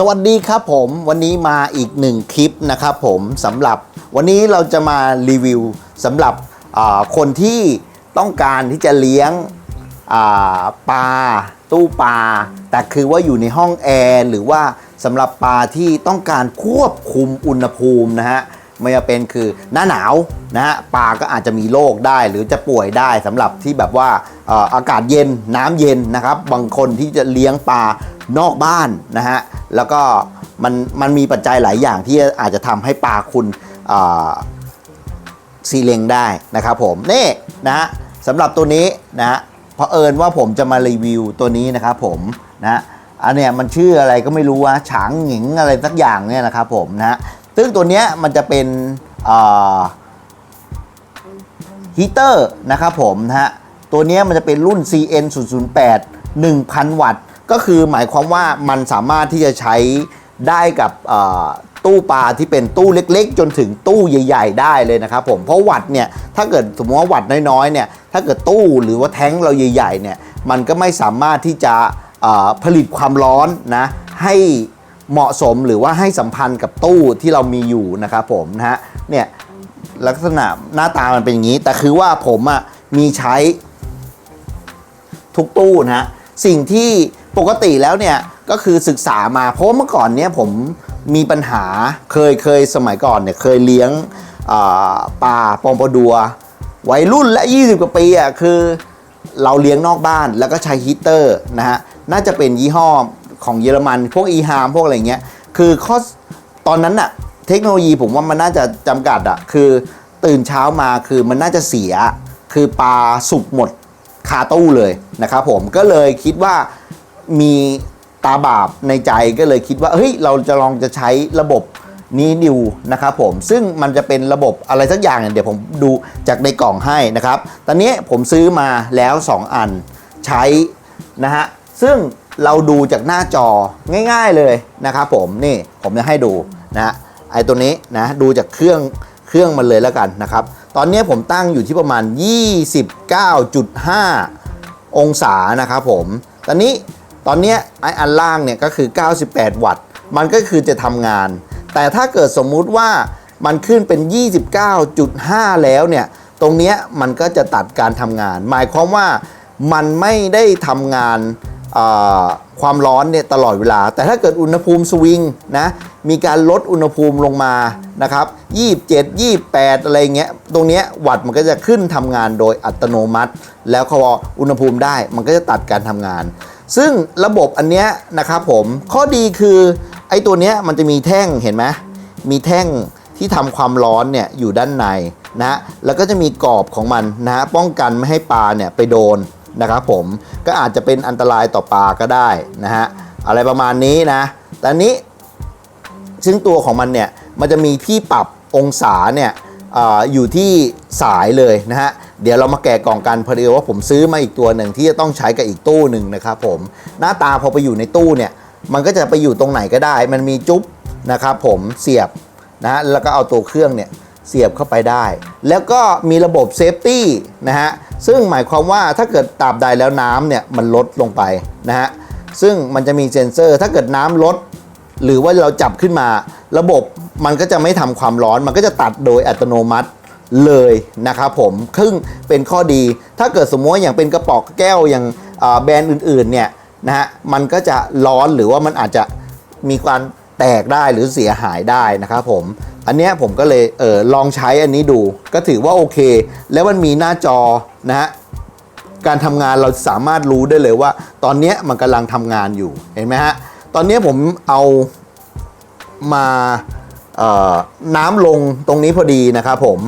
สวัสดีครับผมวันนี้มาอีกหนึ่งคลิปนะครับผมสำหรับวันนี้เราจะมารีวิวสำหรับคนที่ต้องการที่จะเลี้ยงปลาตู้ปลาแต่คือว่าอยู่ในห้องแอร์หรือว่าสำหรับปลาที่ต้องการควบคุมอุณหภูมินะฮะ ไม่ว่าเป็นคือหน้าหนาวนะฮะปลาก็อาจจะมีโรคได้หรือจะป่วยได้สำหรับที่แบบว่าอากาศเย็นน้ำเย็นนะครับ บางคนที่จะเลี้ยงปลานอกบ้านนะฮะแล้วก็มันมันมีปัจจัยหลายอย่างที่อาจจะทำให้ปลาคุณซีเลงได้นะครับผมนี่นะฮะสำหรับตัวนี้นะฮะเพราะเอิญว่าผมจะมารีวิวตัวนี้นะครับผมนะอันเนี้ยมันชื่ออะไรก็ไม่รู้ว่าฉางหงิงอะไรสักอย่างเนี่ยนะครับผมนะ ซึ่งตัวเนี้ยมันจะเป็นฮีเตอร์นะครับผมนะฮะ ตัวนี้มันจะเป็นรุ่น CN 0 0 8 1000 วัตต์ ก็คือหมายความว่ามันสามารถที่จะใช้ได้กับตู้ปลาที่เป็นตู้เล็กๆ จนถึงตู้ใหญ่ ๆ ได้เลยนะครับผม เพราะวัตต์เนี่ยถ้าเกิดสมมติว่าวัตต์น้อยๆเนี่ยถ้าเกิดตู้หรือว่าแท้งเราใหญ่ๆเนี่ยมันก็ไม่สามารถที่จะผลิตความร้อนนะให้ เหมาะสมหรือว่าให้สัมพันธ์กับตู้ที่เรามีอยู่นะครับผมนะฮะเนี่ยลักษณะหน้าตามันเป็นอย่างนี้ แต่คือว่าผมอะมีใช้ทุกตู้นะฮะสิ่งที่ปกติแล้วเนี่ยก็คือศึกษามาเพราะเมื่อก่อนเนี่ยผมมีปัญหาเคยเคยสมัยก่อนเนี่ยเคยเลี้ยงปลาปอมปลาดัววัยรุ่นและ 20 กว่าปีอะคือเราเลี้ยงนอกบ้านแล้วก็ใช้ฮีเตอร์นะฮะน่าจะเป็นยี่ห้อ ของเยอรมัน พวกอีฮามพวกอะไรเงี้ย คือข้อตอนนั้นอะเทคโนโลยีผมว่ามันน่าจะจำกัดอะคือตื่นเช้ามาคือมันน่าจะเสีย คือปลาสุกหมดคาตู้เลยนะครับผมก็เลยคิดว่ามีตาบาปในใจก็เลยคิดว่าเฮ้ยเราจะลองจะใช้ระบบนี้ดิวนะครับผมซึ่งมันจะเป็นระบบอะไรสักอย่างเนี่ยเดี๋ยวผมดูจากในกล่องให้นะครับ ตอนนี้ผมซื้อมาแล้ว 2 อันใช้นะฮะซึ่ง เราดูจากหน้าจอง่ายๆเลยนะครับผมนี่ผมจะให้ดูนะไอตัวนี้นะดูจากเครื่องเครื่องมันเลยแล้วกันนะครับ ตอนนี้ผมตั้งอยู่ที่ประมาณ 29.5 องศานะครับผมตอนนี้ตอนเนี้ยไออันล่างเนี่ยก็คือ 98 วัตต์ มันก็คือจะทำงาน แต่ถ้าเกิดสมมุติว่ามันขึ้นเป็น 29.5 แล้วเนี่ยตรงเนี้ยมันก็จะตัดการทำงาน หมายความว่ามันไม่ได้ทำงาน ความร้อนเนี่ยตลอดเวลา แต่ถ้าเกิดอุณหภูมิสวิงนะมีการลดอุณหภูมิลงมานะครับ27 28 อะไรเงี้ยตรงเนี้ยวัตต์มันก็จะขึ้นทำงานโดยอัตโนมัติ แล้วพออุณหภูมิได้มันก็จะตัดการทำงาน ซึ่งระบบอันเนี้ยนะครับผมข้อดีคือไอ้ตัวเนี้ยมันจะมีแท่งเห็นไหมมีแท่งที่ทำความร้อนเนี่ยอยู่ด้านในนะฮะแล้วก็จะมีกรอบของมันนะฮะป้องกันไม่ให้ปลาเนี่ยไปโดน นะครับผมก็อาจจะเป็นอันตรายต่อปลาก็ได้นะฮะอะไรประมาณนี้นะแต่อันนี้ซึ่งตัวของมันเนี่ยมันจะมีที่ปรับองศาเนี่ยออยู่ที่สายเลยนะฮะเดี๋ยวเรามาแกะกล่องกันพอดีว่าผมซื้อมาอีกตัวหนึ่งที่จะต้องใช้กับอีกตู้หนึ่งนะครับผมหน้าตาพอไปอยู่ในตู้เนี่ยมันก็จะไปอยู่ตรงไหนก็ได้ มันมีจุ๊บนะครับผมเสียบนะฮะแล้วก็เอาตัวเครื่องเนี่ย เสียบเข้าไปได้ แล้วก็มีระบบเซฟตี้นะฮะ ซึ่งหมายความว่าถ้าเกิดตาบใดแล้วน้ำเนี่ยมันลดลงไปนะฮะ ซึ่งมันจะมีเซ็นเซอร์ ถ้าเกิดน้ำลด หรือว่าเราจับขึ้นมา ระบบมันก็จะไม่ทำความร้อน มันก็จะตัดโดยอัตโนมัติเลยนะครับผมซึ่งเป็นข้อดี ถ้าเกิดสมมติอย่างเป็นกระป๋องแก้วอย่างแบรนด์อื่นๆเนี่ยนะฮะ มันก็จะร้อนหรือว่ามันอาจจะมีการแตกได้หรือเสียหายได้นะครับผม อันเนี้ยผมก็เลยเออลองใช้อันนี้ดู ก็ถือว่าโอเค แล้วมันมีหน้าจอนะฮะการทำงานเราสามารถรู้ได้เลยว่า ตอนเนี้ยมันกำลังทำงานอยู่เห็นไหมฮะตอนเนี้ยผมเอามาน้ำลงตรงนี้พอดีนะครับผม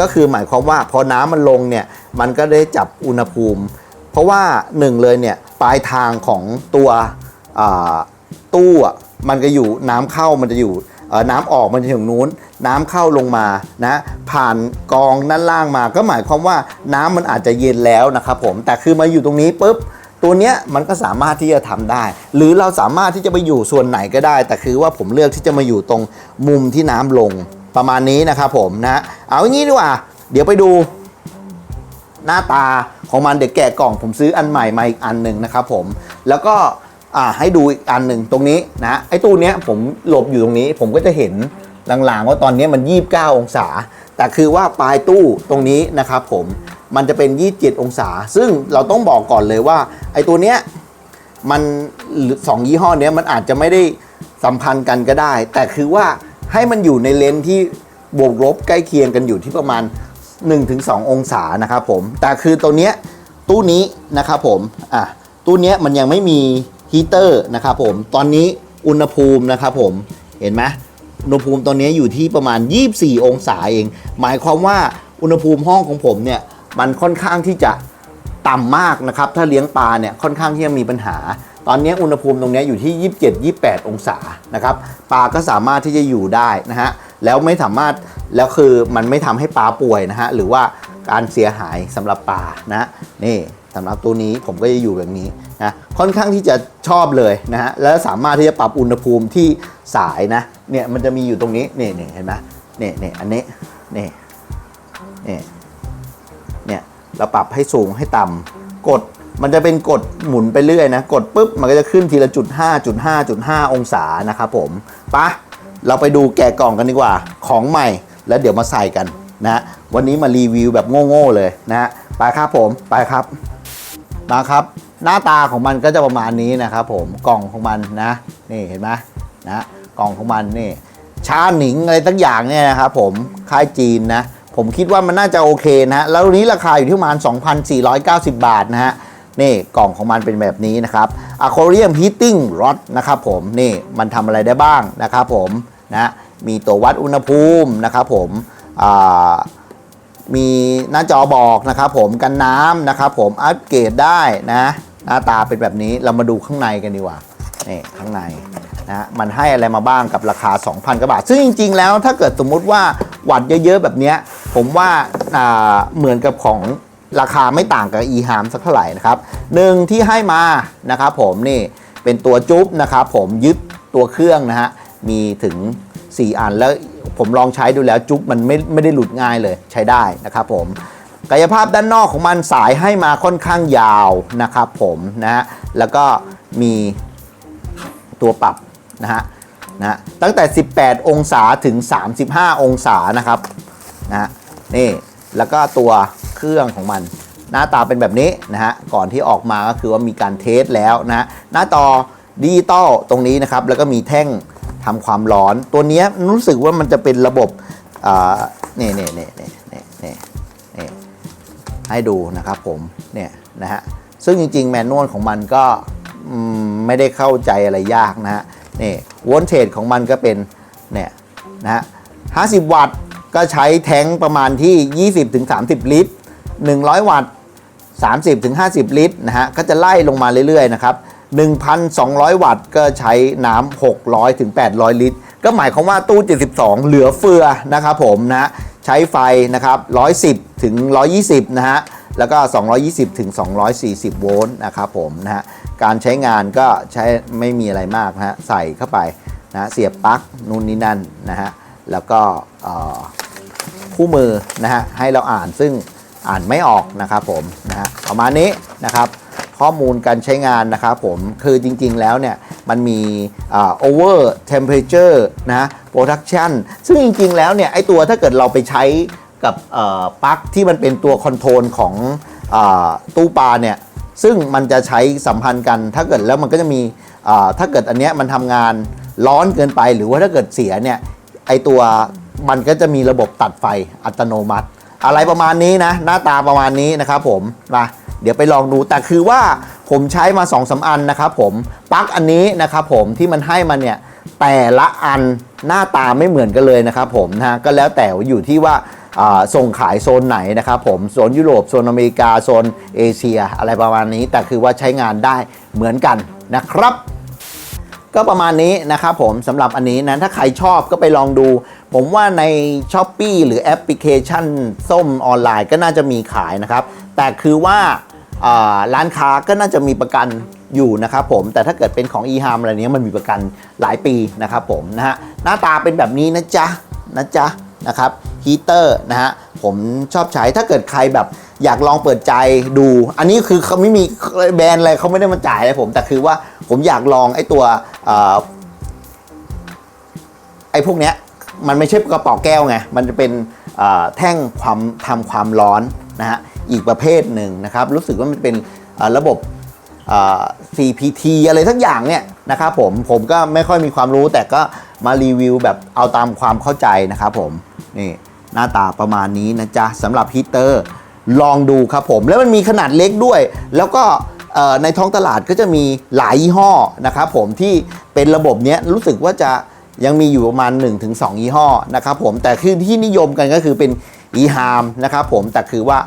ก็คือหมายความว่าพอน้ำมันลงเนี่ยมันก็ได้จับอุณหภูมิ เพราะว่าหนึ่งเลยเนี่ยปลายทางของตัวตู้มันก็อยู่น้ำเข้ามันจะอยู่ น้ำออกมันจะถึงนู้น น้ำเข้าลงมานะผ่านกองด้านล่างมา ก็หมายความว่าน้ำมันอาจจะเย็นแล้วนะครับผมแต่คือมาอยู่ตรงนี้ปุ๊บตัวเนี้ยมันก็สามารถที่จะทำได้ หรือเราสามารถที่จะไปอยู่ส่วนไหนก็ได้ แต่คือว่าผมเลือกที่จะมาอยู่ตรงมุมที่น้ำลงประมาณนี้นะครับผมนะเอาอย่างนี้ดีกว่า เดี๋ยวไปดูหน้าตาของมันเดี๋ยวแกะกล่องผมซื้ออันใหม่มาอีกอันหนึ่งนะครับผมแล้วก็ อ่าให้ดูอีกอันหนึ่งตรงนี้นะไอ้ตู้เนี้ยผมหลบอยู่ตรงนี้ ผมก็จะเห็นลางๆว่าตอนนี้มัน 29 องศา แต่คือว่าปลายตู้ตรงนี้นะครับผมมันจะเป็น 27 องศา ซึ่งเราต้องบอกก่อนเลยว่า ไอ้ตัวเนี้ยมันสองยี่ห้อเนี้ยมันอาจจะไม่ได้สัมพันธ์กันก็ได้ แต่คือว่าให้มันอยู่ในเลนส์ที่บวกลบใกล้เคียงกันอยู่ที่ประมาณ 1-2 องศานะครับผมแต่คือตัวเนี้ยตู้นี้นะครับผมอะตู้เนี้ยมันยังไม่มี ฮีเตอร์นะครับผมตอนนี้อุณหภูมินะครับผมเห็นไหมอุณหภูมิตอนนี้อยู่ที่ประมาณ 24 องศาเอง หมายความว่าอุณหภูมิห้องของผมเนี่ยมันค่อนข้างที่จะต่ำมากนะครับ ถ้าเลี้ยงปลาเนี่ยค่อนข้างที่จะมีปัญหา ตอนนี้อุณหภูมิตรงนี้อยู่ที่ 27 28 องศานะครับปลาก็สามารถที่จะอยู่ได้นะฮะแล้วไม่สามารถแล้วคือมันไม่ทำให้ปลาป่วยนะฮะหรือว่า การเสียหายสำหรับปลานะนี่สำหรับตัวนี้ผมก็จะอยู่แบบนี้นะค่อนข้างที่จะชอบเลยนะฮะแล้วสามารถที่จะปรับอุณหภูมิที่สายนะเนี่ยมันจะมีอยู่ตรงนี้นี่นี่เห็นไหมนี่นี่อันนี้นี่นี่เนี่ยเราปรับให้สูงให้ต่ำกดมันจะเป็นกดหมุนไปเรื่อยนะ กดปุ๊บ มันก็จะขึ้นทีละจุดห้าจุดห้าจุดห้าองศานะครับผมปะเราไปดูแกะกล่องกันดีกว่าของใหม่แล้วเดี๋ยวมาใส่กัน นะวันนี้มารีวิวแบบโง่ๆเลยนะไปครับผมไปครับนะครับ หน้าตาของมันก็จะประมาณนี้นะครับผมกล่องของมันนะ นี่เห็นไหมนะกล่องของมันนี่ชาหนิงอะไรตั้งอย่างเนี่ยนะครับผมค่ายจีนนะผมคิดว่ามันน่าจะโอเคนะแล้วนี้ราคาอยู่ที่ประมาณ 2,490 บาทนะฮะนี่กล่องของมันเป็นแบบนี้นะครับ Aquarium Heating Rod นะครับผมนี่มันทำอะไรได้บ้างนะครับผมนะมีตัววัดอุณหภูมินะครับผม มีหน้าจอบอกนะครับผมกันน้ำนะครับผมอัปเกรดได้นะหน้าตาเป็นแบบนี้เรามาดูข้างในกันดีกว่านี่ข้างในนะมันให้อะไรมาบ้างกับราคา 2,000กว่าบาท ซึ่งจริง ๆ แล้วถ้าเกิดสมมุติว่าวัดเยอะๆ แบบนี้ ผมว่าอ่าเหมือนกับของราคาไม่ต่างกับ e h a m สักเท่าไหร่นะครับหนึ่งที่ให้มานะครับผมนี่เป็นตัวจุ๊บนะครับผมยึดตัวเครื่องนะฮะมีถึง 4 อันแล้ว ผมลองใช้ดูแล้วจุ๊บมันไม่ไม่ได้หลุดง่ายเลยใช้ได้นะครับผมกายภาพด้านนอกของมันสายให้มาค่อนข้างยาวนะครับผมนะฮะแล้วก็มีตัวปรับนะฮะนะตั้งแต่ 18 องศาถึง 35 องศานะครับนะฮะนี่แล้วก็ตัวเครื่องของมัน หน้าตาเป็นแบบนี้นะฮะก่อนที่ออกมาก็คือว่ามีการเทสแล้วนะหน้าจอดิจิตอลตรงนี้นะครับแล้วก็มีแท่ง ทำความร้อน ตัวนี้รู้สึกว่ามันจะเป็นระบบอ่านี่นี่นี่นี่นี่นี่นี่ให้ดูนะครับผมเนี่ยนะฮะซึ่งจริง ๆ แมนนวลของมันก็ไม่ได้เข้าใจอะไรยากนะฮะนี่วอลเทจของมันก็เป็นเนี่ยนะฮะ50วัตต์ก็ใช้แท้งประมาณที่ 20-30 ลิตร 100 วัตต์ 30-50 ลิตรนะฮะก็จะไล่ลงมาเรื่อยๆนะครับ 1,200 วัตต์ก็ใช้น้ำ600ถึง800 ลิตร ก็หมายความว่าตู้ 72 เหลือเฟือนะครับผมนะใช้ไฟนะครับ110ถึง120 นะฮะแล้วก็ 220ถึง240 โวลต์นะครับผมนะฮะการใช้งานก็ใช้ไม่มีอะไรมากนะฮะใส่เข้าไปนะเสียบปลั๊กนู่นนี่นั่นนะฮะแล้วก็คู่มือนะฮะให้เราอ่านซึ่งอ่านไม่ออกนะครับผมนะฮะประมาณนี้นะครับ ข้อมูลการใช้งานนะครับผมคือจริงๆแล้วเนี่ยมันมีอ่า over temperature นะ production ซึ่งจริงๆแล้วเนี่ยไอตัวถ้าเกิดเราไปใช้กับปลั๊กที่มันเป็นตัวคอนโทรลของอตู้ปลาเนี่ยซึ่งมันจะใช้สัมพันธ์กันถ้าเกิดแล้วมันก็จะมีถ้าเกิดอันเนี้ยมันทำงานร้อนเกินไปหรือว่าถ้าเกิดเสียเนี่ยไอตัวมันก็จะมีระบบตัดไฟอัตโนมัติ อะไรประมาณนี้นะ หน้าตาประมาณนี้นะครับผมมา เดี๋ยวไปลองดูแต่คือว่าผมใช้มา2อสาอันนะครับผมปลั๊กอันนี้นะครับผมที่มันให้มาเนี่ยแต่ละอันหน้าตาไม่เหมือนกันเลยนะครับผมนะก็แล้วแต่อยู่ที่ว่าส่งขายโซนไหนนะครับผมโซนยุโรปโซนอเมริกาโซนเอเชีย อะไรประมาณนี้ แต่คือว่าใช้งานได้เหมือนกันนะครับ ก็ประมาณนี้นะครับผมสำหรับอันนี้นะถ้าใครชอบก็ไปลองดู ผมว่าใน s h อ p e e หรือแอปพลิเคชันส้มออนไลน์ก็น่าจะมีขายนะครับ แต่คือว่า ร้านค้าก็น่าจะมีประกันอยู่นะครับผมแต่ถ้าเกิดเป็นของ e h a m อะไรเนี้ยมันมีประกันหลายปีนะครับผมนะฮะหน้าตาเป็นแบบนี้นะจ๊ะนะจ๊ะนะครับฮีเตอร์นะฮะผมชอบใช้ถ้าเกิดใครแบบอยากลองเปิดใจดู อันนี้คือเขาไม่มีแบรนด์อะไรเขาไม่ได้มาจ่ายอะไรผมแต่คือว่าผมอยากลองไอ้ตัวอไอ้พวกเนี้ยมันไม่ใช่กระป๋าแก้วไงมันจะเป็นแท่งความทำความร้อนนะฮะ อีกประเภทหนึ่งนะครับ รู้สึกว่ามันเป็นระบบ CPT อะไรทั้งอย่างเนี่ยนะครับผมผมก็ไม่ค่อยมีความรู้แต่ก็มารีวิวแบบเอาตามความเข้าใจนะครับผมนี่หน้าตาประมาณนี้นะจ๊ะสำหรับฮีเตอร์ลองดูครับผม แล้วมันมีขนาดเล็กด้วย แล้วก็ในท้องตลาดก็จะมีหลายยี่ห้อนะครับผมที่เป็นระบบเนี้ยรู้สึกว่าจะยังมีอยู่ประมาณ 1-2 ยี่ห้อนะครับผมแต่คือที่นิยมกันก็คือเป็น e h a r m นะครับผมแต่คือว่า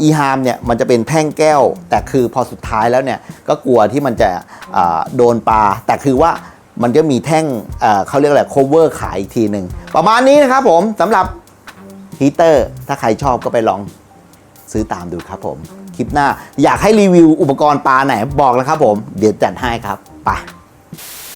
อีฮามเนี่ยมันจะเป็นแท่งแก้ว แต่คือพอสุดท้ายแล้วเนี่ยก็กลัวที่มันจะโดนปลา แต่คือว่ามันจะมีแท่งเอ่อเขาเรียกอะไร cover ขายอีกทีหนึ่งประมาณนี้นะครับผมสำหรับฮีเตอร์ถ้าใครชอบก็ไปลองซื้อตามดูครับผมคลิปหน้าอยากให้รีวิวอุปกรณ์ปลาไหนบอกแล้วครับผม เดี๋ยวจัดให้ครับไป